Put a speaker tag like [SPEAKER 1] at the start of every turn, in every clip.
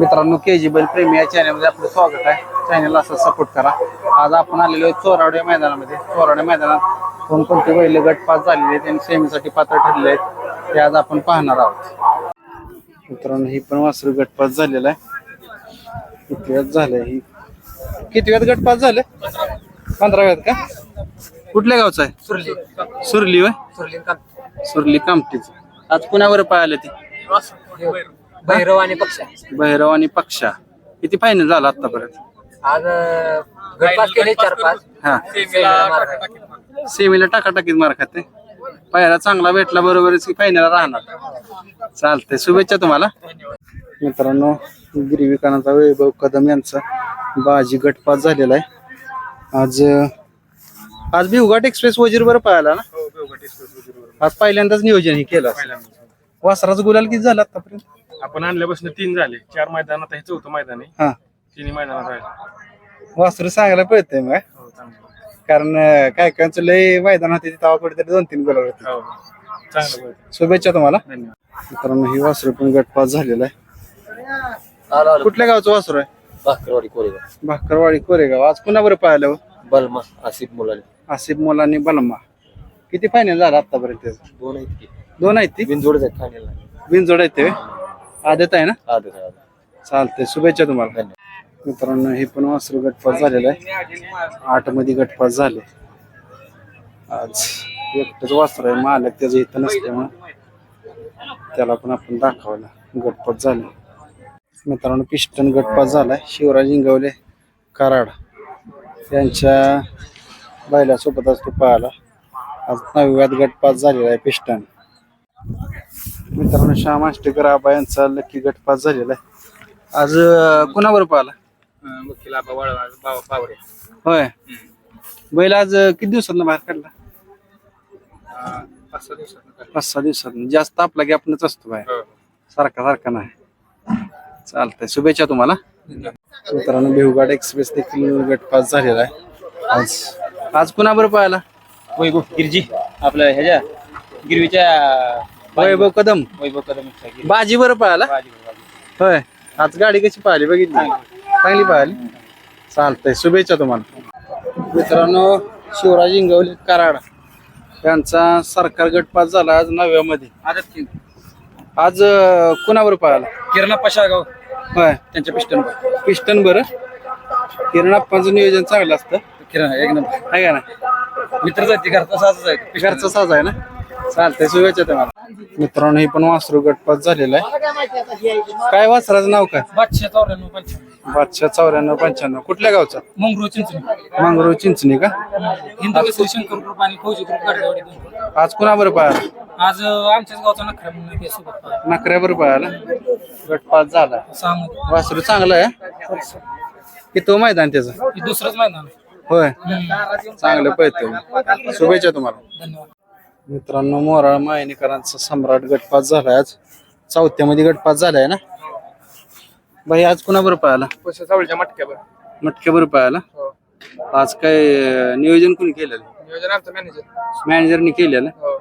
[SPEAKER 1] मित्रांनो के जी बैल प्रेमी या चॅनलमध्ये आपलं स्वागत आहे. चॅनलला असं सपोर्ट करा. आज आपण आलेलो आहे चोरावड्या मैदानामध्ये. चोरावड्या मैदानात कोणकोणते बैल गट पास झालेले आहेत आणि सेमीसाठी पात्र ठरले आहेत ते आज आपण पाहणार आहोत. मित्रांनो ही पण वासरू गट पास झालेला आहे. किती वेळात झालंय ही? किती वेळात गट पास झाले पंधरा वेळात का? कुठल्या गावचं आहे?
[SPEAKER 2] सुरली.
[SPEAKER 1] सुरली
[SPEAKER 2] का
[SPEAKER 1] सुरली कामटीच आज पुण्यावर पाहिलं ती?
[SPEAKER 2] भैरव आणि पक्ष.
[SPEAKER 1] भैरव आणि पक्षा. किती फायनल झाला आतापर्यंत?
[SPEAKER 2] आज गटपास केले चार पाच.
[SPEAKER 1] हा.
[SPEAKER 2] सेमीला मार खाल्ला.
[SPEAKER 1] सेमीला टाकाटाकीत मार खाते. पायरा चांगला भेटला बरोबरच की फायनल राहणार. चालतंय. शुभेच्छा तुम्हाला. मित्रांनो गिरविकानाचा वैभव कदम यांचा बाजी गटपात झालेला आहे. आज अं, आज भिवघाट एक्सप्रेस वजीर बरं पाहिला ना? आज पहिल्यांदाच नियोजन हे केलं. वासराचं गुलाल किती झालं आतापर्यंत?
[SPEAKER 3] आपण आणल्यापासून तीन झाले. चार मैदानात हे चौथं मैदान आहे.
[SPEAKER 1] हा.
[SPEAKER 3] तिन्ही मैदानात राहिले.
[SPEAKER 1] वासरू सांगायला पळतंय मग
[SPEAKER 3] हो? चांगलं.
[SPEAKER 1] कारण अं, काय कायचं लय मैदान होते तेव्हा कुठेतरी दोन तीन गुलाल होते.
[SPEAKER 3] हो चांगलं बरं.
[SPEAKER 1] शुभेच्छा तुम्हाला.
[SPEAKER 3] धन्यवाद.
[SPEAKER 1] मित्रांनो ही वासरू पण गटपास झालेला आहे. कुठल्या गावचं वासरू आहे?
[SPEAKER 2] भाकरवाडी कोरेगाव.
[SPEAKER 1] भाकरवाडी कोरेगाव. आज पुन्हा बरं पाहिलं हो?
[SPEAKER 2] बलमा आसिफ मुलाने.
[SPEAKER 1] आसिफ मुलांनी बलमा. किती फायनल झाला आतापर्यंत? त्याचं?
[SPEAKER 2] दोन आहेत की.
[SPEAKER 1] दोन आहेत ती?
[SPEAKER 2] बिनजोडच आहेत फायनलला
[SPEAKER 1] बिनजोड आहेत ते होय? आदत आहे ना?
[SPEAKER 2] आदत आहे, आदत.
[SPEAKER 1] चालतंय शुभेच्छा तुम्हाला. मित्रांनो हे पण वासरू गटपास झालेलं आहे. आठमध्ये गटपास झाले. आज एकटंच वासरू आहे मालक त्याचं इथं नसल्यामुळे त्याला पण आपण दाखवलं गटपास झाले. मित्रांनो पिस्टन गटपास झालाय. शिवराज इंगवले कराड. यांच्या बैलासोबत आज तो पाहिला. आज नवव्यात गटपास झालेला आहे पिस्टन मित्रांनो श्याम आष्टेकर आबा यांचा लकी गटपास झालेला आहे. आज अं, कुणावर पाहिला?
[SPEAKER 3] वकील आबा वळवा बाबा पावरे
[SPEAKER 1] होय. बैल आज अं, किती दिवसात बाहेर काढला?
[SPEAKER 3] पाच सहा दिवसात
[SPEAKER 1] पाच सहा दिवसात जास्त आपला आपणच असतो बाहेर.
[SPEAKER 3] हो.
[SPEAKER 1] सारखा सारखा नाही. चालतंय. शुभेच्छा तुम्हाला. मित्रांनो भिवगाड एक्सप्रेस देखील गटपास झालेला आहे. आज. आज कुणाबरोबर पाहायला
[SPEAKER 2] वैभव गिरजी आपलं ह्याच्या गिरवीच्या
[SPEAKER 1] वैभव कदम.
[SPEAKER 2] वैभव कदम
[SPEAKER 1] बाजी बरं पाहायला होय. आज गाडी कशी पाहिली बघितली? चांगली. पाहिली. चालतंय. शुभेच्छा तुम्हाला. मित्रांनो शिवराज इंगवले कराड. यांचा सरकार गटपास झाला आज नव्यामध्ये.
[SPEAKER 2] की.
[SPEAKER 1] आज कुणावर पाहायला
[SPEAKER 2] किरणा पशाळगाव.
[SPEAKER 1] होय.
[SPEAKER 2] त्यांच्या पिस्टन
[SPEAKER 1] पिस्टन बरं. किरणाप्पांचं नियोजन चांगलं असतं.
[SPEAKER 2] किरण एक नंबर.
[SPEAKER 1] आहे का ना
[SPEAKER 2] मित्र जाते घरचा सासच आहे.
[SPEAKER 1] घरचा साज आहे ना? चालतंय शुभेच्छा तुम्हाला. मित्रांनो हे पण वासरू गटपास झालेला आहे. काय वासराचं नाव काय?
[SPEAKER 2] पाचशे चौऱ्याण्णव पंच्याण्णव.
[SPEAKER 1] बादशा चौऱ्याण्णव पंच्याण्णव. कुठल्या गावचा?
[SPEAKER 2] मंगरूळ चिंचणी.
[SPEAKER 1] मांगरो चिंचणी का?
[SPEAKER 2] हिंदू केसरी शंकर ग्रुप आणि फौजी ग्रुप गाडीवाडी दोन.
[SPEAKER 1] आज पाहायला?
[SPEAKER 2] आज अं, आमच्याच गावचा नखरा म्हणून आहे सोबत पाहिलं.
[SPEAKER 1] गटपास झाला.
[SPEAKER 2] सहा मध्ये
[SPEAKER 1] वासरू चांगलं आहे? की तो मैदान त्याचं?
[SPEAKER 2] हे दुसरंच मैदान.
[SPEAKER 1] होय. चांगलं पळतंय. शुभेच्छा तुम्हाला.
[SPEAKER 2] धन्यवाद.
[SPEAKER 1] मित्रांनो मोराळ मायनीकरांचा सम्राट गटपास झालाय आज. चौथ्यामध्ये गटपास झालाय ना? भाई आज कुणाबरोबर पाहायला?
[SPEAKER 3] पैसे सावळीच्या मटक्यावर.
[SPEAKER 1] मटक्याबरोबर पाहायला?
[SPEAKER 3] हो.
[SPEAKER 1] आज काय अं, नियोजन कोणी केलेलं?
[SPEAKER 3] नियोजन आमचं मॅनेजर
[SPEAKER 1] मॅनेजरनी केलेलं?
[SPEAKER 3] हो.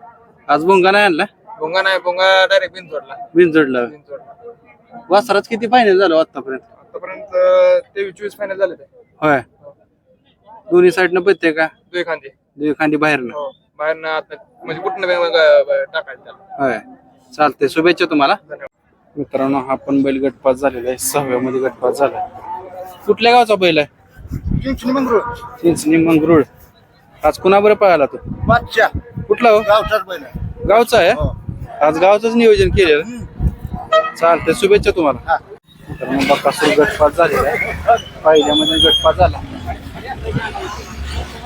[SPEAKER 1] आज बोंगा नाही आणला?
[SPEAKER 3] भोंगा नाही भोंगा डायरेक्ट बिनजोडला
[SPEAKER 1] बिनजोडला
[SPEAKER 3] बिनजोडला
[SPEAKER 1] वासराच किती फायनल झालं आतापर्यंत?
[SPEAKER 3] आतापर्यंत तेवीस चोवीस फायनल झाले ते.
[SPEAKER 1] होय. दोन्ही साईडनं पत्ते का?
[SPEAKER 3] दुई खांदे
[SPEAKER 1] दोन्ही खांदी बाहेरनं.
[SPEAKER 3] हो. बाहेर आत म्हणजे कुठं टाकायचं त्याला.
[SPEAKER 1] होय. चालतंय. शुभेच्छा तुम्हाला. मित्रांनो हा पण बैल गटपास झालेला आहे. सहाव्या मध्ये गटपास झाला. कुठल्या गावचा बैल आहे?
[SPEAKER 3] चिंचणी मंगरूळ.
[SPEAKER 1] चिंचणी मंगरुळ. आज कुणाबरोबर पाहायला तू?
[SPEAKER 3] पाचशा
[SPEAKER 1] कुठला हो?
[SPEAKER 3] गावचाच बैल आहे.
[SPEAKER 1] गावचा आहे? आज गावचंच नियोजन केलेलं? चालतंय. शुभेच्छा तुम्हाला. मित्रांनो बकासूर गटपास झालेला आहे. पहिल्यामध्ये गटपास झाला.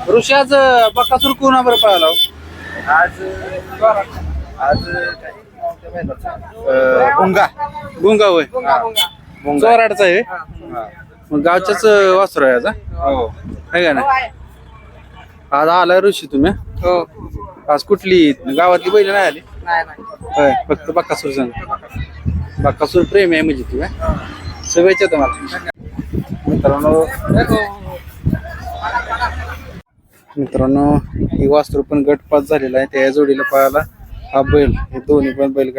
[SPEAKER 1] ऋषी आज बकासूर कुणाबरोबर पाहायला हो?
[SPEAKER 3] आज आज भोंगा
[SPEAKER 1] गुंगा. होय. चोराडचा आहे मग गावच्याच वासरू आहे आज हा?
[SPEAKER 3] हो.
[SPEAKER 1] आहे का ना आज आलाय ऋषी तुम्ही? हा?
[SPEAKER 3] हो
[SPEAKER 1] आज कुठली गावातली बैल नाही आली?
[SPEAKER 3] नाही नाही.
[SPEAKER 1] होय फक्त बक्कासूर सांग बक्कासूर प्रेम आहे म्हणजे तू हा? शुभेच्छा तुम्हाला. मित्रांनो मित्रांनो ही वासरू पण गटपास झालेला आहे. त्या जोडीला पाहायला हा बैल हे दोन्ही पण बैल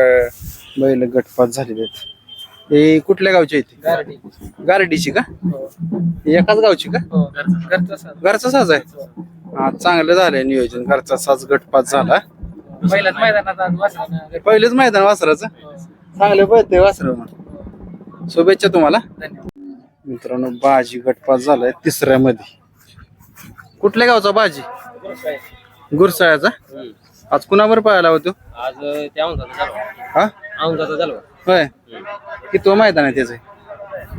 [SPEAKER 1] बैल गटपास झालेले आहेत. हे कुठल्या गावची आहे ती गारडीची का? एकाच गावची का? घरचा साज. आहे. हा चांगलं झालंय नियोजन. घरचा साज गटपात झाला. पहिलेच मैदान वासराचं? चांगलं पळतंय वासर शुभेच्छा तुम्हाला. मित्रांनो बाजी गटपात झालाय तिसऱ्या मध्ये कुठल्या गावचा बाजी? गुरसाळ्याचा? आज कुणावर पळाला होतो?
[SPEAKER 2] आज त्या औंधाचा झालो
[SPEAKER 1] हा?
[SPEAKER 2] औंधाचा झालो
[SPEAKER 1] होय. किती मैदान आहे त्याचे?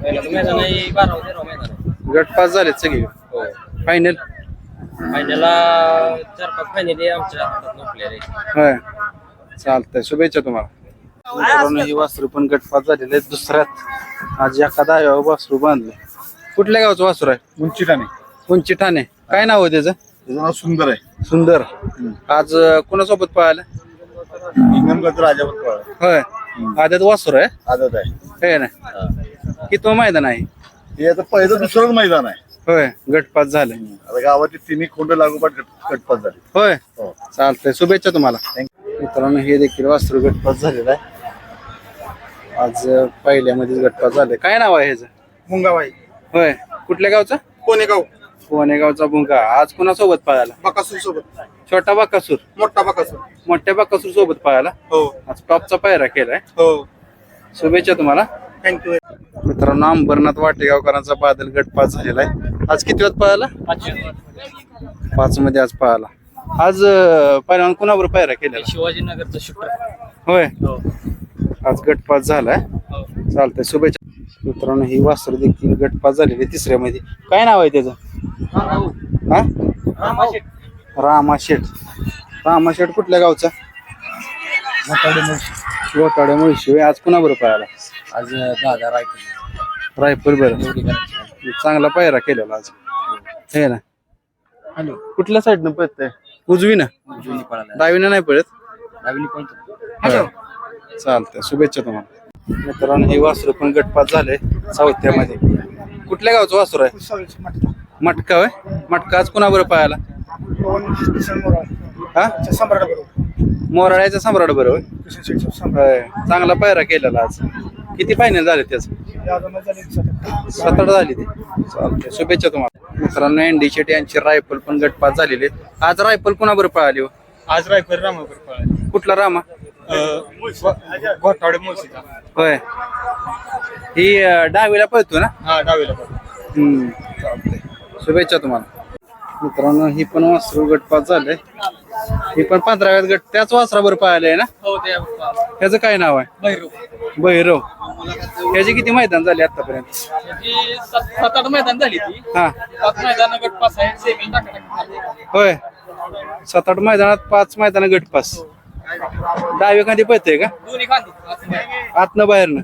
[SPEAKER 2] मैदान आहे बारा तेरा मैदान आहे.
[SPEAKER 1] गटपास झालेत सगळे.
[SPEAKER 2] हो.
[SPEAKER 1] फायनल
[SPEAKER 2] फायनलला चार पाच फायनल आमच्या हातात नोकल्या
[SPEAKER 1] होय. चालतंय. शुभेच्छा तुम्हाला. ही वासरू पण गटपात झालेले आहेत. दुसऱ्यात आज एखादा वासरू बांधले. कुठल्या गावचं वासरू आहे?
[SPEAKER 4] उंची ठाणे.
[SPEAKER 1] कोणची ठाणे. काय नाव आहे त्याचं?
[SPEAKER 4] त्याचं नाव सुंदर आहे.
[SPEAKER 1] सुंदर. आज अं, कोणासोबत पळालं
[SPEAKER 4] राजावर
[SPEAKER 1] होय. आद्यात वासरू आहे?
[SPEAKER 4] आदत आहे.
[SPEAKER 1] हे ना? किती मैदान आहे?
[SPEAKER 4] हे आता पहिलं दुसरंच मैदान आहे.
[SPEAKER 1] होय गटपात झाले.
[SPEAKER 4] आता गावातील तिन्ही खोंड लागोपाठ गट- गटपात झाले.
[SPEAKER 1] होय.
[SPEAKER 4] हो.
[SPEAKER 1] चालतंय. शुभेच्छा तुम्हाला. मित्रांनो हे देखील वासरू गटपात झालेलं आहे. आज अं, पहिल्यामध्येच गटपात झाले काय नाव आहे ह्याचं?
[SPEAKER 3] मुंगाबाई.
[SPEAKER 1] होय. कुठल्या गावचं?
[SPEAKER 3] कोणेगाव
[SPEAKER 1] कोणेगावचा भुंगा. आज कोणासोबत पळाला?
[SPEAKER 3] बकासूर सोबत
[SPEAKER 1] छोटा बाकासूर.
[SPEAKER 3] मोठा बकासूर.
[SPEAKER 1] मोठ्या बाकासूर सोबत पळाला?
[SPEAKER 3] हो.
[SPEAKER 1] आज टॉपचा पायरा केलाय.
[SPEAKER 3] हो.
[SPEAKER 1] शुभेच्छा तुम्हाला.
[SPEAKER 3] थँक्यू
[SPEAKER 1] मित्रांनो अंबरनाथ वाटेगावकरांचा बादल गटपास झालेला आहे. आज किती वाजता पळाला? पाच मध्ये आज पळाला. आज अं, पहिल्यांदा कुणावर पायरा केलेला?
[SPEAKER 2] शिवाजीनगरचं शूटर
[SPEAKER 1] होय.
[SPEAKER 2] हो.
[SPEAKER 1] आज गटपास झालाय.
[SPEAKER 2] हो.
[SPEAKER 1] चालतंय शुभेच्छा. मित्रांनो ही वासर देखील गटपास झालेली आहे तिसऱ्या मध्ये काय नाव आहे त्याचं? हा? रामा शेठ रामा शेठ कुठल्या गावचा? मुळशी होय. आज कुणाबरोबर पळाला?
[SPEAKER 2] आज दादा रायपूर
[SPEAKER 1] रायपूर बरं. चांगला पायरा केलेला आज. हे ना.
[SPEAKER 2] हॅलो.
[SPEAKER 1] कुठल्या साईडनं पळतंय? उजवी ना डावीनं नाही पळत?
[SPEAKER 2] कोणतं
[SPEAKER 1] हॅलो. चालतंय. शुभेच्छा तुम्हाला. मित्रांनो हे वासरू पण गटपात झाले चौथ्यामध्ये कुठल्या गावचं वासरू आहे? मटका होय? मटका आज कुणाबरोबर पाहायला? हा? मोराळ्याचा सम्राट बरोबर होय? चांगला पायरा केलेला आज. किती फायनल झाले त्याच? सतरा झाली ती. चालतंय. शुभेच्छा तुम्हाला. मित्रांनो एनडी शेट यांची रायफल पण गटपात झालेली आहेत. आज रायफल कुणाबरोबर पळाली हो?
[SPEAKER 3] आज रायपूर रामापूर पळाला.
[SPEAKER 1] कुठला रामा? होय. ही अं, दहावीला पळतो ना?
[SPEAKER 3] हा डावीला
[SPEAKER 1] हम्म, चालतंय. शुभेच्छा तुम्हाला. मित्रांनो ही पण वासरू गटपात झाले. ही पण पंधराव्यात गट त्याच वासराबर पाहिले ना?
[SPEAKER 2] हो ते
[SPEAKER 1] त्याचं काय नाव आहे?
[SPEAKER 2] भैरू
[SPEAKER 1] भैरव. त्याचे किती मैदान झाले आतापर्यंत?
[SPEAKER 2] त्याची सात सात आठ मैदान झाली ती.
[SPEAKER 1] हा.
[SPEAKER 2] पाच मैदान गट पास आहे सेमी टाकण्यात
[SPEAKER 1] होय. सात आठ मैदानात पाच मैदान गटपास डावे खांदी पळतंय का?
[SPEAKER 2] दोन्ही
[SPEAKER 1] आतनं बाहेरनं.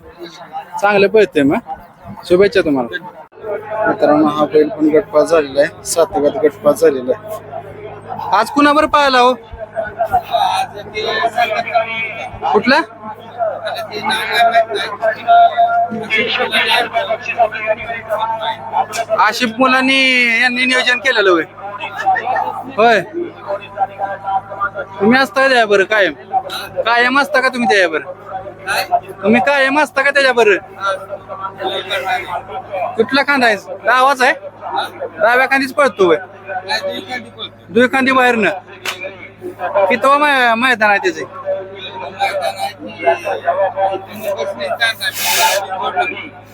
[SPEAKER 1] चांगलं पळतंय मग. शुभेच्छा तुम्हाला. मित्रांनो हा बैल पण गटपास झालेला आहे. सातव्यात गटपास झालेला आहे. आज कुणावर पाहायला हो? कुठला? आशिफ मुलांनी यांनी नियोजन केलेलं होय. होय. तुम्ही असता द्या बरं कायम. कायम असता का तुम्ही त्याच्याबरोबर तुम्ही कायम असता का त्याच्याबरोबर? कुठला खांदा आहे? डावाच आहे? डाव्या खांदीच पळतो होय. दुई बाहेर न किती मैदान आहे त्याचे?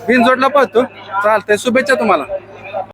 [SPEAKER 1] बिनजोडला पळतो. चालतंय शुभेच्छा तुम्हाला.